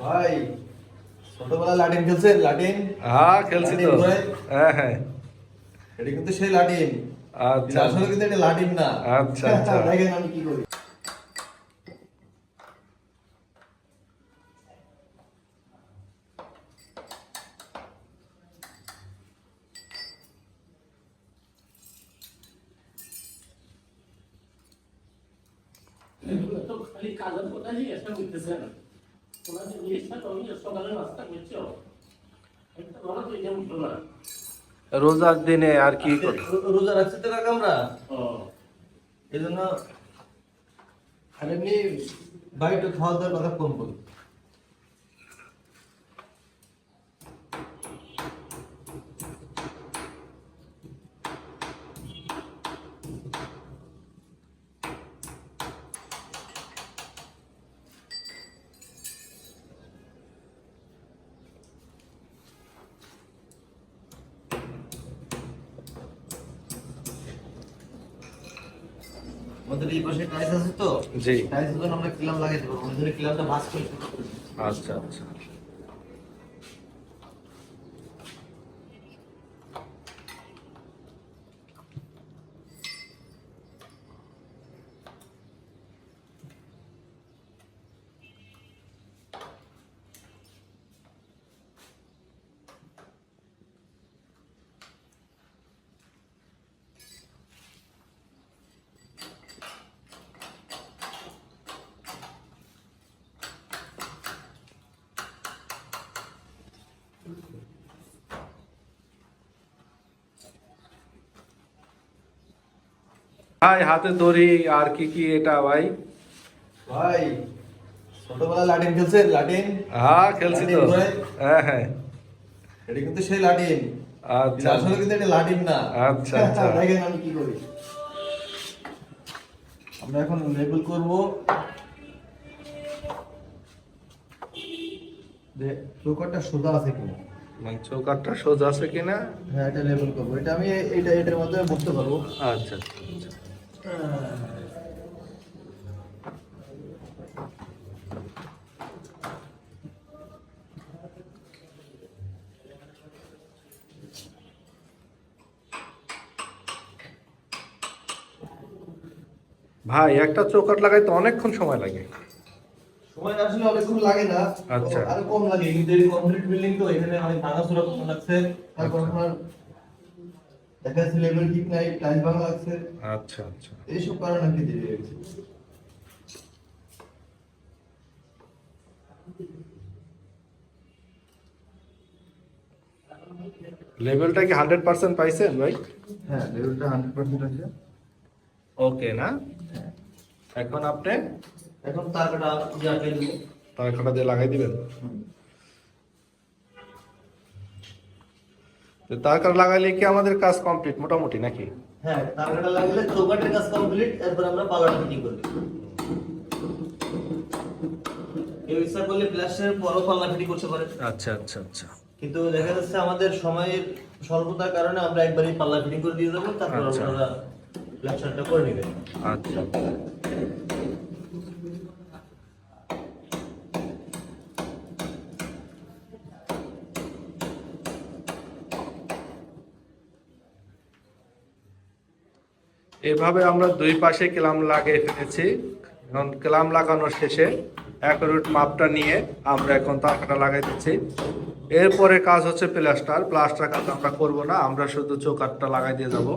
ভাই ছোটবেলা লাটিন খেলছেন? লাটিন? হ্যাঁ খেলছি তো। হ্যাঁ হ্যাঁ। এটা কিন্তু সেই লাটিন। আচ্ছা। আসলে কিন্তু এটা লাটিন না। আচ্ছা, আচ্ছা। দেখেন আমি কি করি। খালি কাজের কথা জিজ্ঞাসা করতেছে না রোজার দিনে আর কি রোজা রাখছি তো কাকা আমরা। এই জন্য আর এমনি বাড়িতে খাওয়া দাওয়ার কথা কম করি। আমাদের এই পাশে আছে তো? জি। আমরা কিলাম লাগাই দেবো। আমাদের কিলামটা ভাস করি আচ্ছা আচ্ছা। ভাই হাতে দড়ি আর কি কি এটা ভাই? ভাই ছোটবেলা লাটিন খেলছেন? লাটিন? হ্যাঁ খেলছি তো। হ্যাঁ হ্যাঁ। এটা কিন্তু সেই লাটিন। আচ্ছা। আসলে কিন্তু এটা লাটিন না। আচ্ছা, আচ্ছা। দেখেন আমি কি করি। আমরা এখন লেবেল করব। যে চৌকাটটা সোজা আছে কিনা? মানে চৌকাটটা সোজা আছে কিনা? হ্যাঁ এটা লেবেল করব। এটা আমি এটা এটার মধ্যে বুঝতে পারব। আচ্ছা আচ্ছা। ভাই একটা চৌকাট লাগাইতে অনেকক্ষণ সময় লাগে সময় আসলে অনেকক্ষণ লাগে না আচ্ছা। আরও কম লাগে কিন্তু কমপ্লিট বিল্ডিং তো এখানে অনেক ভাঙাচোরা কম লাগছে তারপর আচ্ছা। দেখা যাচ্ছে লেভেল ঠিক নাই টাইল ভাঙা লাগছে আচ্ছা আচ্ছা। এইসব কারণে কি দেরি হয়েছে লেভেলটা কি হান্ড্রেড পার্সেন্ট পাইছেন ভাই? হ্যাঁ লেভেলটা হান্ড্রেড পার্সেন্ট আছে। ওকে না? এখন আপনি? এখন তার কাটা আটকে তারকাটা দিয়ে লাগাই দিবেন? তো তারকাটা লাগাইলে কি আমাদের কাজ কমপ্লিট মোটামুটি নাকি? হ্যাঁ চৌকাটের কাজ কমপ্লিট এরপর আমরা পালার ফিটিং করব কেউ ইচ্ছা করলে প্লাস্টারের পরও পাল্লা ফিটিং করতে পারে। আচ্ছা আচ্ছা আচ্ছা। কিন্তু দেখা যাচ্ছে আমাদের সময়ের স্বল্পতার কারণে আমরা একবারই পাল্লা ফিটিং করে দিয়ে দেবো তারপর আচ্ছা। আপনারা প্লাস্টারটা করে নেবেন। আচ্ছা। এভাবে আমরা দুই পাশে ক্লাম লাগিয়ে ফেলেছি। এখন ক্লাম লাগানোর শেষে এক রুট মাপটা নিয়ে আমরা এখন তারকাটা লাগাই দিচ্ছি এরপরে কাজ হচ্ছে প্লাস্টার। প্লাস্টার কাজ আমরা করব না, আমরা শুধু চৌকাটটা লাগাই দিয়ে যাব।